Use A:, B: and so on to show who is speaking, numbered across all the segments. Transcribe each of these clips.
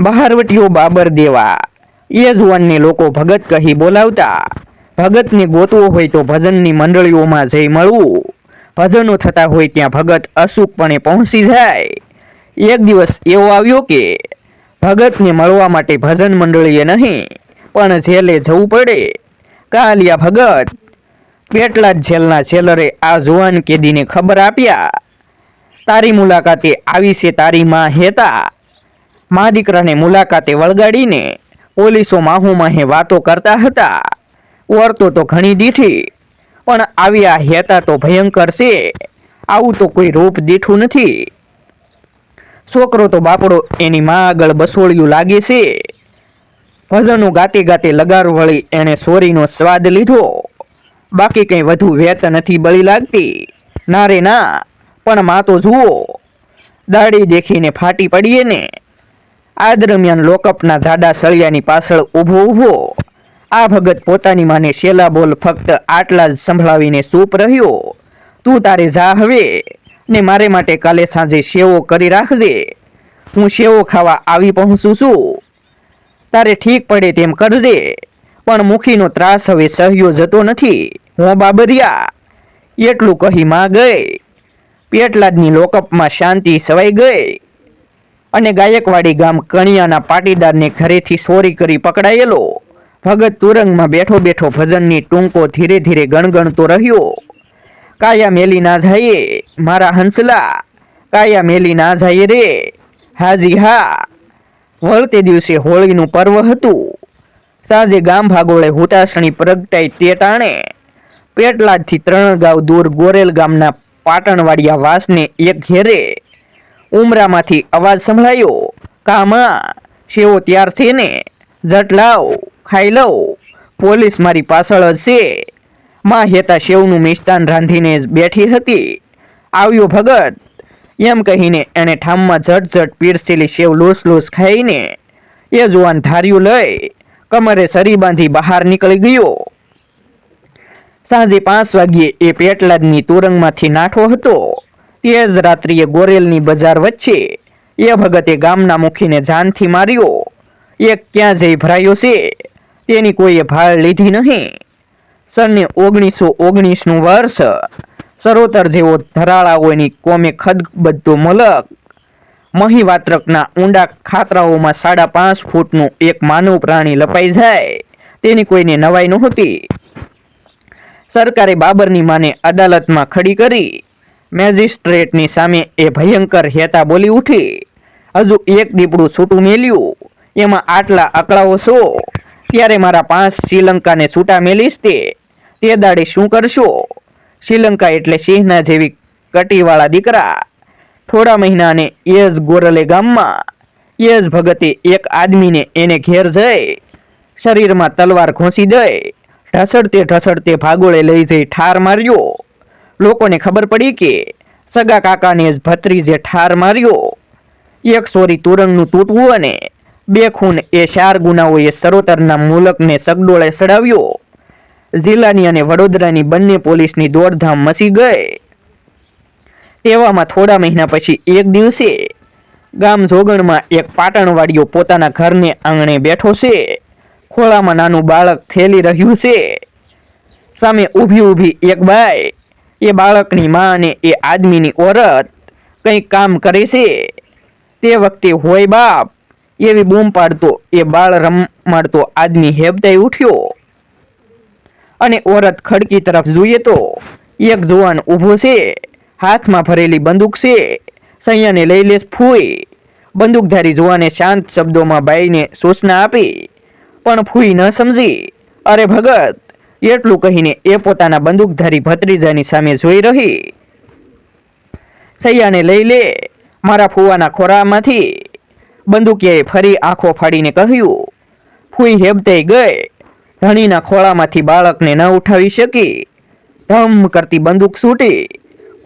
A: બહારવટીઓ બાબર દેવા. એ જુવાનને લોકો ભગત કહી બોલાવતા. ભગતને ગોતવો હોય તો ભજનની મંડળીઓમાં જઈ મળવું. ભજનો થતા હોય ત્યાં ભગત અચૂકપણે પહોંચી જાય. એક દિવસ એવો આવ્યો કે, ભગતને મળવા માટે ભજન મંડળીએ નહીં, પણ જેલે જવું પડે. કાલિયા ભગત, પેટલાદ જેલના જેલરે આ જુવાન કેદીને ખબર આપ્યા. તારી મુલાકાતે આવી છે તારી માં હેતા. મા દીકરાને મુલાકાતે વળગાડીને પોલીસો માહુમાહે વાતો કરતા હતા. વર્તો તો ઘણી દીઠી, પણ આવી હેતા તો ભયંકર છે. આવું તો કોઈ રૂપ દીઠું નથી. છોકરો તો બાપડો એની મા આગળ બસોળિયું લાગે છે. ભજનો ગાતે ગાતે લગાર વળી એણે સોરીનો સ્વાદ લીધો. બાકી કંઈ વધુ વેત નથી બળી લાગતી. ના રે ના, પણ મા તો જુઓ. દાઢી દેખીને ફાટી પડીએ ને આ દરમિયાન લોકઅપના જાડા સળિયાની પાછળ ઊભો ઊભો. આ ભગત પોતાની માને શેલા બોલ ફક્ત આટલા જ સંભળાવીને ચૂપ રહ્યો. તું તારે જા હવે, ને મારે માટે કાલે સાંજે શેવો કરી રાખજે. હું શેવો ખાવા આવી પહોંચું છું. તારે ઠીક પડે તેમ કરજે, પણ મુખીનો ત્રાસ હવે સહ્યો જતો નથી. હું બાબરિયા, એટલું કહી માં ગઈ. પેટલાદની લોકઅપમાં શાંતિ સવાઈ ગઈ. અને ગાયકવાડી ગામ કણિયાના પાટીદારને ઘરેથી ચોરી કરી પકડાયેલો. ભગત તુરંગમાં બેઠો બેઠો ભજનની ટૂંકો ધીરે ધીરે ગણગણતો રહ્યો. કાયા મેલી ના જાયે મારા હંસલા. કાયા મેલી ના જાય રે, હાજી હા. વળતે દિવસે હોળીનું પર્વ હતું. સાંજે ગામ ભાગોળે હુતાસણી પ્રગટાઈ તે ટાણે. પેટલાદથી ત્રણ ગાંવ દૂર ગોરેલ ગામના પાટણવાડિયા વાસને એક ઘેરે ઉમરામાંથી અવાજ સંભળાયો. કામા, શેવો ત્યાર છે ને જટ લાવ, ખાઈ લઉં. પોલીસ મારી પાછળ જ છે માં હેતા શેવનું મિષ્ટાન રાંધીને બેઠી હતી. આવ્યો ભગત. એમ કહીને એણે ઠામમાં ઝટ ઝટ પીરસેલી શેવ લૂસ લૂસ ખાઈને એ જુવાન ધાર્યું લઈ કમરે સરી બાંધી બહાર નીકળી ગયો. સાંજે પાંચ વાગ્યે એ પેટલાદની તોરંગમાંથી નાઠો હતો. તે જ રાત્રિએ ગોરેલની બજાર વચ્ચે એ ભગતે ગામના મુખીને જાનથી માર્યો. એ ક્યાં જઈ ભરાયો છે? તેની કોઈએ ભાળ લીધી નહીં. સને ઓગણીસો ઓગણીસનું વર્ષ. સરોતર જેવો ધરાળાઓની કોમે ખદબદ્ધો મલક. મહીવાત્રકના ઊંડા ખાતરાઓમાં સાડા પાંચ ફૂટનું એક માનવ પ્રાણી લપાઈ જાય. તેની કોઈને નવાઈ નહોતી. સરકારે બાબરની માને અદાલતમાં ખડી કરી. મેજિસ્ટ્રેટની સામે એ ભયંકર હેતા બોલી ઉઠી. હજુ એક દીપડું છૂટું મેલ્યું. એમાં આટલા આંકડાઓ છો. ત્યારે મારા પાંચ શ્રીલંકાને છૂટા મેલીશ તે. તે દાડે શું કરશો? શ્રીલંકા એટલે સિંહના જેવી કટીવાળા દીકરા. થોડા મહિનાને એ જ ગોરલે ગામમાં. એ જ ભગતે એક આદમીને એને ઘેર જઈ. શરીરમાં તલવાર ઘોંસી દઈ. ઢસડતે ઢસડતે ભાગોળે લઈ જઈ ઠાર માર્યો. લોકોને ખબર પડી કે સગા કાકાને જ ભત્રીજે ઠાર માર્યો. એક સોરી તુરંગનું તૂટવું અને બે ખૂન એ ચાર ગુનાઓએ સરોતરના મુલકને સગડોળે સડાવ્યો. જિલ્લાની અને વડોદરાની બંને પોલીસની દોડધામ મચી ગઈ. તેવામાં થોડા મહિના પછી એક દિવસે ગામ જોગણમાં એક પાટણવાડીઓ પોતાના ઘરને આંગણે બેઠો છે. ખોળામાં નાનું બાળક ખેલી રહ્યું છે. સામે ઊભી ઊભી એક બાઈ એ બાળકની માં અને એ આદમીની ઓરત કંઈ કામ કરે છે? તે વખતે હોય બાપ, એવી બૂમ પાડતો, એ બાળ રમાડતો આદમી હેબતાઈ ઉઠ્યો. અને ઓરત ખડકી તરફ જોઈએ તો એક જુવાન ઊભો છે, હાથમાં ભરેલી બંદૂક છે, સૈયાને લઈ લે ફૂઈ. બંદૂકધારી જુવાને શાંત શબ્દોમાં બાઈને સૂચના આપી, પણ ફૂઈ ન સમજી. અરે ભગત એટલું કહીને એ પોતાના બંદૂકધારી ભત્રીજાની સામે જોઈ રહી. સૈયાને લઈ લે, મારા ફુવાના ખોરામાંથી. બંદૂકિયાએ ફરી આંખો ફાડીને કહ્યું, ફૂઈ હેબતાઈ ગઈ. ધણીના ખોળામાંથી બાળકને ન ઉઠાવી શકી. ધમ કરતી બંદૂક છૂટી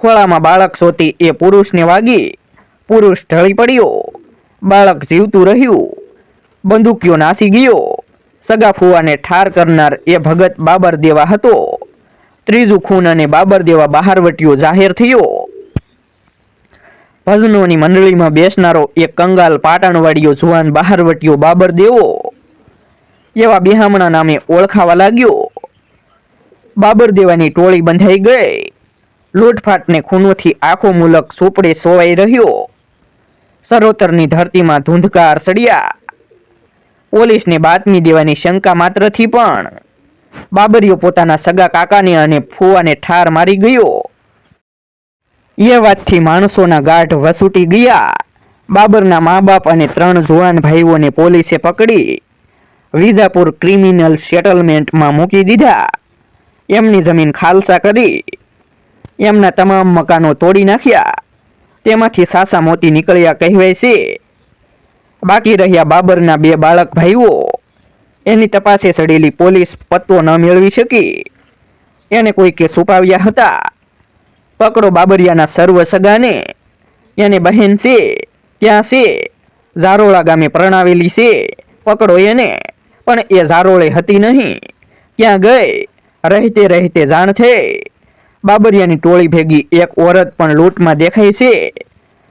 A: ખોળામાં બાળક સોતી એ પુરુષને વાગી. પુરુષ ઢળી પડ્યો. બાળક જીવતું રહ્યું. બંદૂકીઓ નાસી ગયો. સગા ફુવાને ઠાર કરનાર એ ભગત બાબર દેવા હતો. ત્રીજું ખૂન અને બાબર દેવા બહારવટીઓ જાહેર થયો. ભજનોની મંડળીમાં બેસનારો એક કંગાલ પાટણવાડીઓ જુવાન બહારવટીયો બાબર દેવો. એવા બિહામણા નામે ઓળખાવા લાગ્યો. બાબર દેવાની ટોળી બંધાઈ ગઈ. લૂંટફાટને ખૂનોથી આખો મુલક સોપડે સોવાઈ રહ્યો. સરોતરની ધરતીમાં ધૂંધકાર સળિયા. પોલીસને બાતમી દેવાની શંકા માત્રથી પણ. બાબરીઓ પોતાના સગા કાકાને અને ફુવાને ઠાર મારી ગયો. એ વાતથી માણસોના ગાઢ વસૂટી ગયા. બાબરના મા બાપ અને ત્રણ જુવાન ભાઈઓને પોલીસે પકડી. વિજાપુર ક્રિમિનલ સેટલમેન્ટમાં મૂકી દીધા. એમની જમીન ખાલસા કરી. એમના તમામ મકાનો તોડી નાખ્યા. તેમાંથી સાસા મોતી નીકળ્યા કહેવાય છે. બાકી રહ્યા બાબરના બે બાળક ભાઈઓ. એની તપાસે ચડેલી પોલીસ પત્તો ન મેળવી શકી. એને કોઈ કે છુપાવ્યા હતા. પકડો બાબરિયાના સર્વ સગાને. એને બહેન છે ત્યાં છે? ઝારોળા ગામે પ્રણાવેલી છે. પકડો એને. પણ એ ઝારોળે હતી નહીં. ક્યાં ગઈ? રહેતે રહેતે જાણ થઈ બાબરિયાની ટોળી ભેગી એક ઓરત પણ લૂંટમાં દેખાય છે.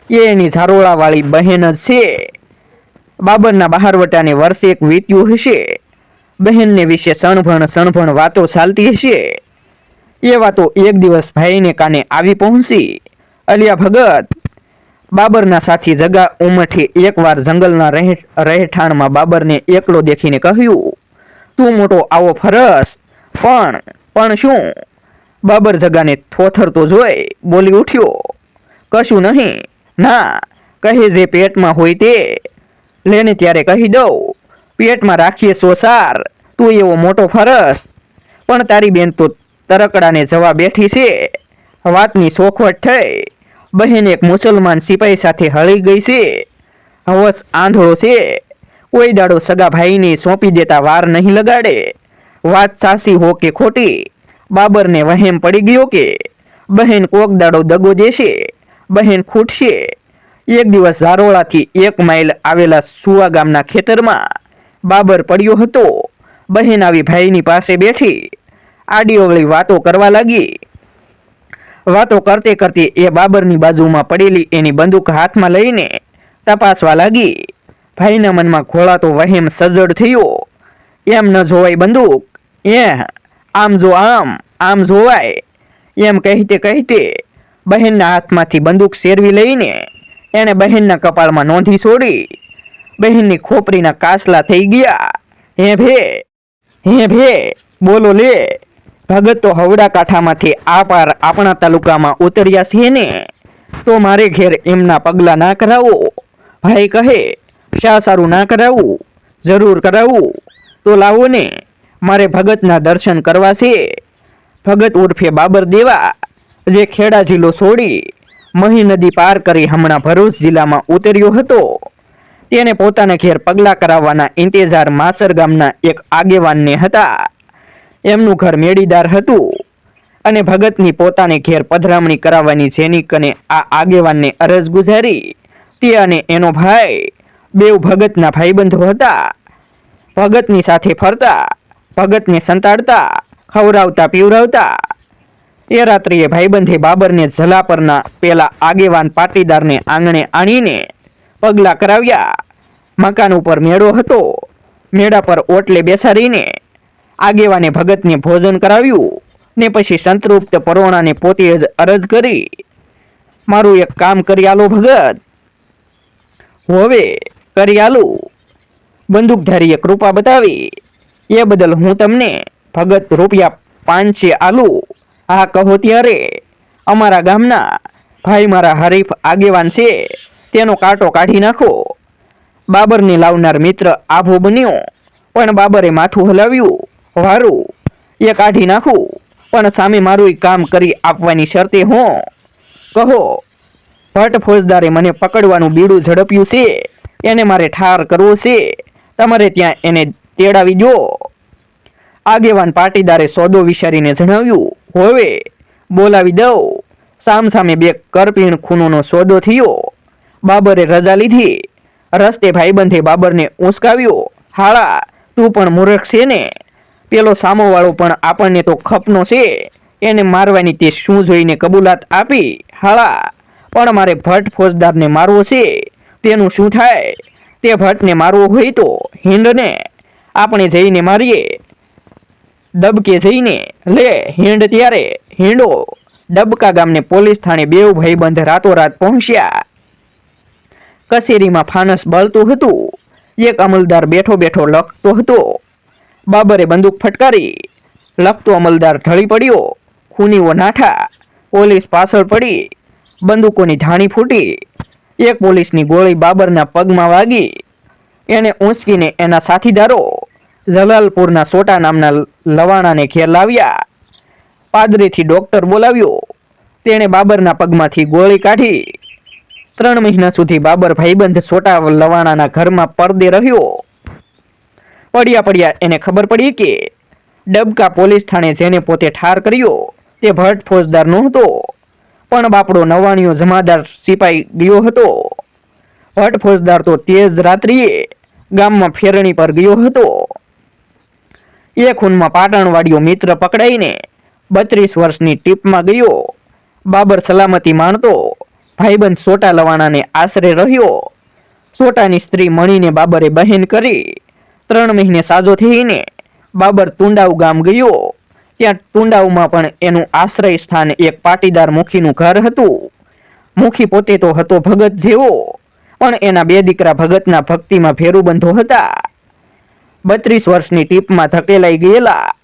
A: એની ઝારોળાવાળી બહેન જ છે. બાબરના બહારવટાને વર્ષે એક વીત્યું હશે. બહેનને વિશે સણભણ સણભણ વાતો ચાલતી હશે. એ વાતો એક દિવસ ભાઈને કાને આવી પહોંચી. અલિયા ભગત, બાબરના સાથી જગા ઉમઠી એકવાર જંગલના રહેઠ, રહેઠાણમાં બાબરને એકલો દેખીને કહ્યું, તું મોટો આવો ફરસ. પણ પણ શું? બાબર જગાને થોથરતો જોઈ બોલી ઉઠ્યો, કશું નહીં. ના, કહે જે પેટમાં હોય તે. લેને ત્યારે કહી દઉં, પેટમાં રાખીએ સોસાર તું એવો મોટો ફરસ. પણ તારી બેન તો તરકડાને જવા બેઠી છે. વાતની સોખવટ થઈ. બહેન એક મુસલમાન સિપાહી સાથે હળી ગઈ છે. હવસ આંધળો છે. કોઈ દાડો સગા ભાઈને સોંપી દેતા વાર નહીં લગાડે. વાત સાચી હો કે ખોટી? બાબરને વહેમ પડી ગયો કે? બહેન કોક દાડો દગો દેશે. બહેન ખૂટશે. એક દિવસ ઝારોળાથી એક માઇલ આવેલા સુવા ગામના ખેતરમાં બાબર પડ્યો હતો. બહેન આવી ભાઈની પાસે બેઠી. આડી વાતો કરવા લાગી. વાતો કરતે કરતે એ બાબરની બાજુમાં પડેલી એની બંદૂક હાથમાં લઈને તપાસવા લાગી. ભાઈના મનમાં ઘોળાતો વહેમ સજ્જડ થયો. એમ ન જોવાય બંદૂક. એ આમ જો આમ આમ જોવાય. એમ કહેતે કહેતે બહેનના હાથમાંથી બંદૂક શેરવી લઈને એણે બહેનના કપાળમાં નોંધી છોડી બહેનની ખોપરીના કાસલા થઈ ગયા. હે ભે હે ભે, બોલો લે. ભગત તો હવડા કાંઠામાંથી આ પાર આપણા તાલુકામાં ઉતર્યા છે ને. તો મારે ઘેર એમના પગલાં ના કરાવો. ભાઈ કહે, શા સારું ના કરાવવું જરૂર કરાવવું તો લાવો ને, મારે ભગતના દર્શન કરવા છે. ભગત ઉર્ફે બાબર દેવા, જે ખેડા જિલ્લો છોડી મહી નદી પાર કરી હમણાં ભરૂચ જિલ્લામાં ઉતર્યો હતો. તેને પોતાના ઘેર પગલાં કરાવવાના ઇંતેજાર માસર ગામના એક આગેવાનને હતા. એમનું ઘર મેડીદાર હતું અને ભગતની પોતાને ઘેર પધરામણી કરાવવાની જેની કને આ આગેવાનને અરજ ગુજારી. તે અને એનો ભાઈ બેવ ભગતના ભાઈબંધો હતા. ભગતની સાથે ફરતા, ભગતને સંતાડતા, ખવડાવતા પીવડાવતા એ રાત્રિએ ભાઈબંધે બાબરને ઝલા પરના પેલા આગેવાન પાટીદારને આંગણે આણીને પગલાં કરાવ્યા. મકાન ઉપર મેળો હતો. મેળા પર ઓટલે બેસાડીને આગેવાને ભગતને ભોજન કરાવ્યું ને પછી સંતૃપ્ત પરોણાને પોતે જ અરજ કરી, મારું એક કામ કરી આલો ભગત. હવે કરી આલું. બંદૂકધારીએ કૃપા બતાવી, એ બદલ હું તમને ભગત રૂપિયા પાંચે આલુ. આ કહો ત્યારે અમારા ગામના ભાઈ મારા હરીફ આગેવાન છે, તેનો કાંટો કાઢી નાખો. બાબરને લાવનાર મિત્ર આભો બન્યો, પણ બાબરે માથું હલાવ્યું. વારું, એ કાઢી નાખું, પણ સામે મારું કામ કરી આપવાની શરતે હું. કહો, ભટ્ટ ફોજદારે મને પકડવાનું બીડું ઝડપ્યું છે, એને મારે ઠાર કરવો છે, તમારે ત્યાં એને તેડાવી દો. આગેવાન પાટીદારે સોદો વિચારીને જણાવ્યું હવે, બોલાવી દઉં. સામ સામે બે કરપીણ ખૂનોનો સોદો થયો. બાબરે રજા લીધી. રસ્તે ભાઈબંધે બાબરને ઉંચકાવ્યો હાળા, તું પણ મૂર્ખ છે ને? પેલો સામોવાળો પણ આપણને તો ખપનો છે. એને મારવાની તે શું જોઈને કબૂલાત આપી? હાળા, પણ મારે ભટ્ટ ફોજદારને મારવો છે. તેનું શું થાય? તે ભટ્ટને મારવો હોય તો હિંડને. આપણે જઈને મારીએ. દબકે જઈને લે, હિંડ ત્યારે, હિંડો. ડબકા ગામને પોલીસ થાણે બેઉ ભાઈબંધ રાતોરાત પહોંચ્યા. કચેરીમાં ફાનસ બળતું હતું. એક અમલદાર બેઠો બેઠો લખતો હતો. બાબરે બંદૂક ફટકારી. લખતો અમલદાર ઢળી પડ્યો. ખૂનીઓ નાઠા. પોલીસ પાછળ પડી. બંદૂકોની ધાણી ફૂટી. એક પોલીસની ગોળી બાબરના પગમાં વાગી. એને ઊંચકીને એના સાથીદારો જલાલપુરના સોટા નામના લવાણાને ઘેર લાવ્યા. પાદરીથી ડોક્ટર બોલાવ્યો. તેણે બાબરના પગમાંથી ગોળી કાઢી. ત્રણ મહિના સુધી બાબર ભાઈબંધ સોટા લવાણાના ઘરમાં પડદે રહ્યો. પડ્યા પડ્યા એને ખબર પડી કે ડબકા પોલીસ થાણે જેને પોતે ઠાર કર્યો, તે ભટ્ટ ફોજદાર નહોતો. પણ બાપડો નવાણીઓ જમાદાર સિપાઈ ગયો હતો. ભટ્ટ ફોજદાર તો તેજ રાત્રિએ ગામમાં ફેરણી પર ગયો હતો. એ ખૂનમાં પાટણવાડીયો મિત્ર પકડાઈને બત્રીસ વર્ષની ટીપમાં ગયો. બાબર સલામતી માણતો, ભાઈબંધ સોટા લવાણાને આશરે રહ્યો. સોટાની સ્ત્રી મણીને બાબરે બહેન કરી. ત્રણ મહિને સાજો થઈને બાબર તુંડાવ ગામ ગયો. ત્યાં તુંડાવમાં પણ એનું આશ્રય સ્થાન એક પાટીદાર મુખીનું ઘર હતું. મુખી પોતે તો હતો ભગત જેવો, પણ એના બે દીકરા ભગતના ભક્તિમાં ભેરુબંધો હતા. બત્રીસ વર્ષની ટીપમાં ધકેલાઈ ગયેલા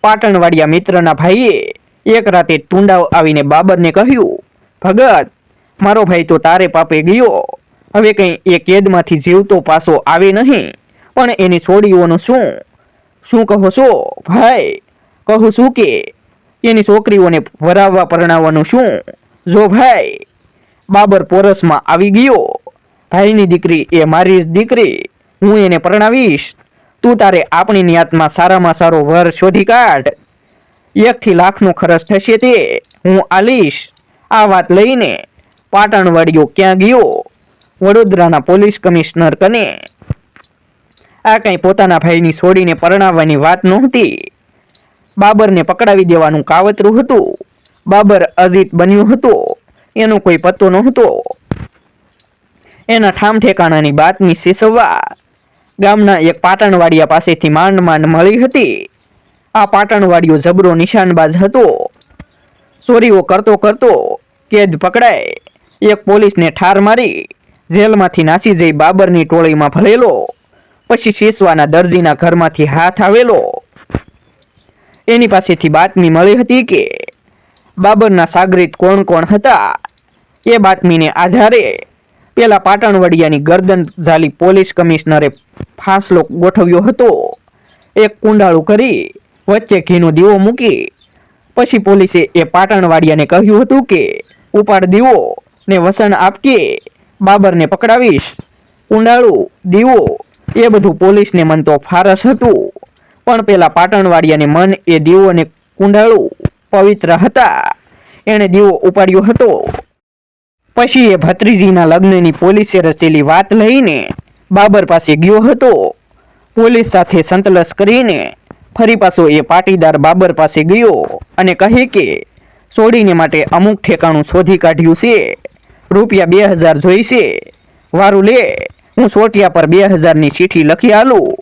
A: પાટણવાડિયા મિત્રના ભાઈએ એક રાતે ટુંડાવ આવીને બાબરને કહ્યું, ભગત, મારો ભાઈ તો તારે પાપે ગયો. હવે કંઈ એ કેદમાંથી જીવતો પાસો આવે નહીં. પણ એની છોડીઓનું શું? શું કહો છો, ભાઈ? કહું છું કે એની છોકરીઓને વરાવવા પરણાવવાનું શું? જો ભાઈ, બાબર પોરસમાં આવી ગયો. ભાઈની દીકરી એ મારી દીકરી. હું એને પરણાવીશ. તું તારે આપણી નિયાતમાં સારામાં સારો વર શોધી કાઢ. એકથી લાખનો ખર્ચ થશે તે. હું આલીશ. આ વાત લઈને પાટણવાડીઓ ક્યાં ગયો? વડોદરાના પોલીસ કમિશનર કને. આ કંઈ પોતાના ભાઈની છોડીને પરણાવવાની વાત નહોતી. બાબરને પકડાવી દેવાનું કાવતરું હતું. બાબર અજીત બન્યો હતો. એનો કોઈ પત્તો નહોતો. એના ઠામ ઠેકાણાની બાતમી શીસવવા ગામના એક પાટણવાડિયા પાસેથી માંડ માંડ મળી હતી. આ પાટણવાડિયો જબરો નિશાનબાજ હતો. ચોરીઓ કરતો કરતો કેદ પકડાય. એક પોલીસને ઠાર મારી, જેલમાંથી નાસી જઈ બાબરની ટોળીમાં ભરેલો, પછી શીસવાના દરજીના ઘરમાંથી હાથ આવેલો. એની પાસેથી બાતમી મળી હતી કે, બાબરના સાગરીત કોણ કોણ હતા? એ બાતમીને આધારે, પેલા પાટણવડિયાની ગરદન ઝાલી પોલીસ કમિશનરે ફાંસલો ગોઠવ્યો હતો. એક કુંડાળું કરી વચ્ચે ઘીનો દીવો મૂકી. પછી પોલીસે એ પાટણવાડિયાને કહ્યું હતું કે, ઉપાડ દીવો ને વસણ આપકે બાબરને પકડાવીશ. કુંડાળું, દીવો, એ બધું પોલીસને મન તો ફારસ હતું. પણ પેલા પાટણવાડિયાને મન એ દીવો ને કુંડાળું પવિત્ર હતા. એણે દીવો ઉપાડ્યો હતો. પછી એ ભત્રીજીના લગ્નની પોલીસે રચેલી વાત લઈને બાબર પાસે ગયો હતો. પોલીસ સાથે સંતલસ કરીને ફરી પાછો એ પાટીદાર બાબર પાસે ગયો અને કહે કે, સોડીને માટે અમુક ઠેકાણું શોધી કાઢ્યું છે. રૂપિયા બે હજાર જોઈશે. વારું લે. હું સોટિયા પર બે હજારની ચીઠી લખી આલું.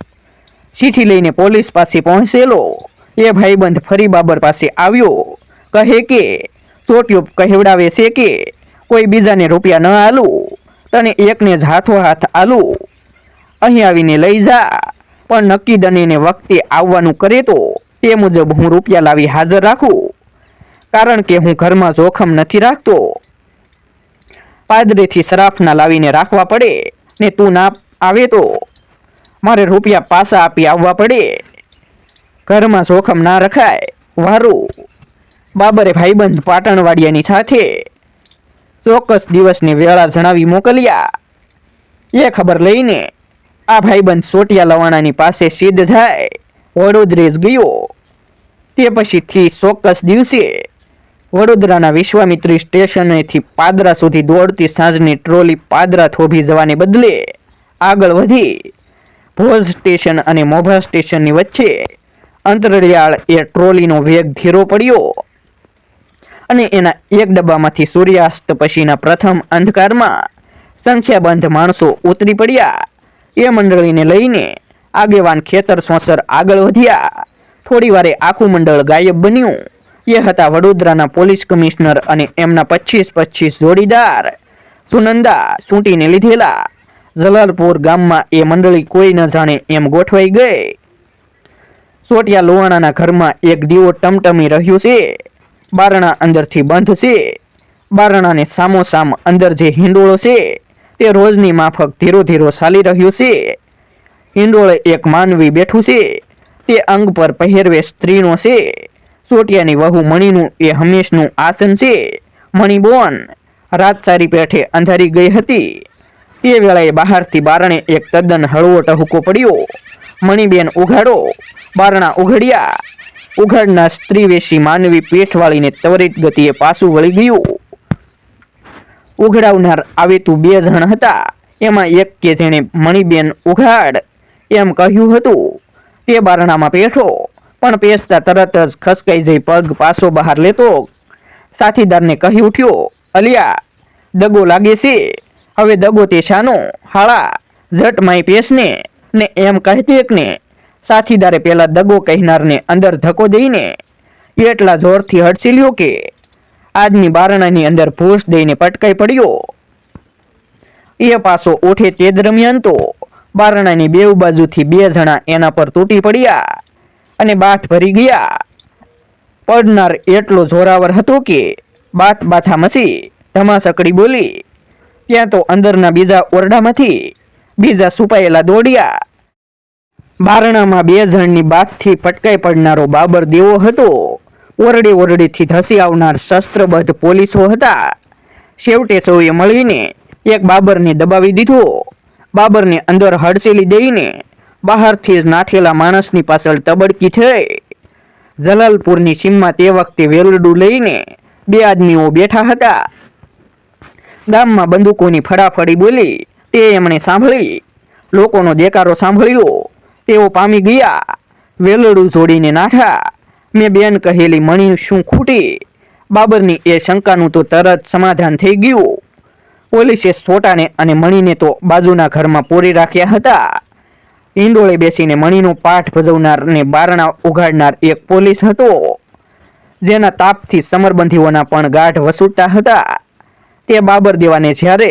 A: ચીઠી લઈને પોલીસ પાસે પહોંચેલો. એ ભાઈબંધ ફરી બાબર પાસે આવ્યો. કહે કે ચોટીઓ કહેવડાવે છે કે, કોઈ બીજાને રૂપિયા ન આલું. તને એકને જ હાથો હાથ આલું. અહીં આવીને લઈ જા. પણ નક્કી દનીને વખતે આવવાનું કરે તો તે મુજબ હું રૂપિયા લાવી હાજર રાખું. કારણ કે હું ઘરમાં જોખમ નથી રાખતો. પાદરેથી સરાફના લાવીને રાખવા પડે ને તું ના આવે તો મારે રૂપિયા પાછા આપી આવવા પડે. ઘરમાં જોખમ ના રખાય. વારું, બાબરે ભાઈબંધ પાટણવાડિયાની સાથે ચોક્કસ દિવસની વેળા જણાવી મોકલ્યા. એ ખબર લઈને આ ભાઈબંધ સોટિયા લવાણાની પાસે સિદ્ધ થાય. વડોદરેજ ગયો. તે પછીથી ચોક્કસ દિવસે વડોદરાના વિશ્વામિત્રી સ્ટેશનેથી પાદરા સુધી દોડતી સાંજની ટ્રોલી પાદરા થોભી જવાને બદલે આગળ વધી. ભોજ સ્ટેશન અને મોભા સ્ટેશનની વચ્ચે અંતરિયાળ એ ટ્રોલીનો વેગ ધીરો પડ્યો અને એના એક ડબ્બામાંથી સૂર્યાસ્ત પછીના પ્રથમ અંધકારમાં સંખ્યાબંધ માણસો ઉતરી પડ્યા. એ મંડળીને લઈને આગેવાન ખેતર સોસર આગળ વધ્યા. થોડી વારે આખું મંડળ ગાયબ બન્યું. એ હતા વડોદરાના પોલીસ કમિશનર અને એમના પચીસ પચીસ જોડીદાર. સુનંદા ચૂંટીને લીધેલા. જલાલપુર ગામમાં એ મંડળી કોઈ ન જાણે એમ ગોઠવાઈ ગઈ. સોટિયા લોહાણાના ઘરમાં એક દીવો ટમટમી રહ્યું છે. બારણા અંદરથી બંધ છે. બારણાને સામોસામ અંદર જે હિંડોળો છે તે રોજની માફક ધીરો ધીરો ચાલી રહ્યું છે. હિંડોળે એક માનવી બેઠું છે. તે અંગ પર પહેરવે સ્ત્રીનો છે. ચોટિયાની વહુ મણીનું એ હંમેશનું આસન છે. મણીબોન રાત સારી પેઠે અંધારી ગઈ હતી. તે વેળાએ બહારથી બારણે એક તદ્દન હળવો ટહુકો પડ્યો. મણીબેન ઉઘાડો. બારણા ઉઘડ્યા. ઉઘાડનાર સ્ત્રીવેશી માનવી પેઠ વાળીને ત્વરિત ગતિએ પાછું વળી ગયું. ઉઘડાવનાર આવેતું બે જણ હતા. એમાં એક કે જેણે મણીબેન ઉઘાડ. એમ કહ્યું હતું, તે બારણામાં પેઠો પણ પેસતા તરત જ ખસકાઈ જઈ પગ પાછો બહાર લેતો. સાથીદારને કહી ઉઠ્યો, અલિયા, દગો લાગે છે. હવે દગો તે શાનો? હાળા ઝટ માય પેસને. ને એમ કહેતી એકને, સાથીદારે પેલા દગો કહેનારને અંદર ધક્કો દઈને, એટલા જોરથી હડસીલ્યો કે આજની બારણાની અંદર ભૂસ દઈને પટકાઈ પડ્યો. એ પાછો ઉઠે તે દરમિયાન તો બારણાની બેવ બાજુથી બે જણા એના પર તૂટી પડ્યા અને બાથ ભરી ગયા. પડનાર એટલો જોરાવર હતો કે બાથ બાથા મસી ધમાસકડી બોલી, ત્યાં તો અંદરના બીજા ઓરડામાંથી બીજા સુપાયેલા દોડ્યા. બારણામાં બે જણની બાથથી પટકાઈ પડનારો બાબર દેવો હતો. ઓરડે ઓરડીથી ધસી આવનાર શસ્ત્રબદ્ધ પોલીસો હતા. છેવટે સૌએ મળીને એક બાબરને દબાવી દીધો. બાબરને અંદર હડસેલી દઈને બહારથી જ નાઠેલા માણસની પાછળ તબડકી થઈ. જલાલપુરની સીમમાં તે વખતે વેલડું લઈને બે આદમીઓ બેઠા હતા. ગામમાં બંદૂકોની ફડાફડી બોલી તે એમણે સાંભળી. લોકોનો દેકારો સાંભળ્યો. તેઓ પામી ગયા. વેલડું જોડીને નાઠા મેં બેન કહેલી, મણી શું ખૂટી? બાબરની એ શંકાનું તો તરત સમાધાન થઈ ગયું. પોલીસે સોટાને અને મણીને તો બાજુના ઘરમાં પોરી રાખ્યા હતા. ઈંડોળે બેસીને મણીનો પાઠ ભજવનાર ને બારણા ઉઘાડનાર એક પોલીસ હતો, જેના તાપથી સમરબંધીઓના પણ ગાઢ વસૂટતા હતા. તે બાબર દેવાને જ્યારે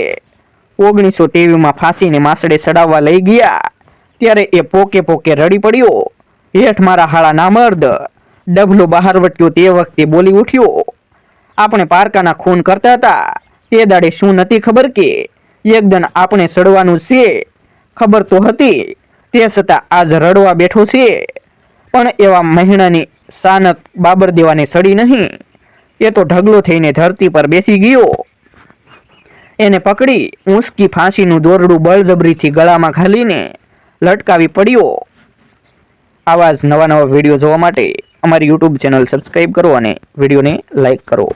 A: ઓગણીસો તેવીમાં ફાંસીને માસડે ચડાવવા લઈ ગયા, ત્યારે એ પોકે પોકે રડી પડ્યો. હેઠ મારા હાળા નામર્દ ડબલો બહાર વટ્યો તે વખતે બોલી ઉઠ્યો. આપણે પારકાના ખૂન કરતા હતા. તે દાડે શું નથી ખબર કે એકદન આપણે સડવાનું છે. ખબર તો હતી. તે છતાં આજ રડવા બેઠો છે. પણ એવા મહિનાની સાનક બાબર દેવાને સડી નહીં. એ તો ઢગલો થઈને ધરતી પર બેસી ગયો. એને પકડી ઊંચકી ફાંસીનું દોરડું બળજબરીથી ગળામાં ઘાલીને લટકાવી પડ્યો. આવા જ નવા નવા વીડિયો જોવા માટે અમારી યુટ્યુબ ચેનલ સબસ્ક્રાઈબ કરો અને વિડીયોને લાઈક કરો.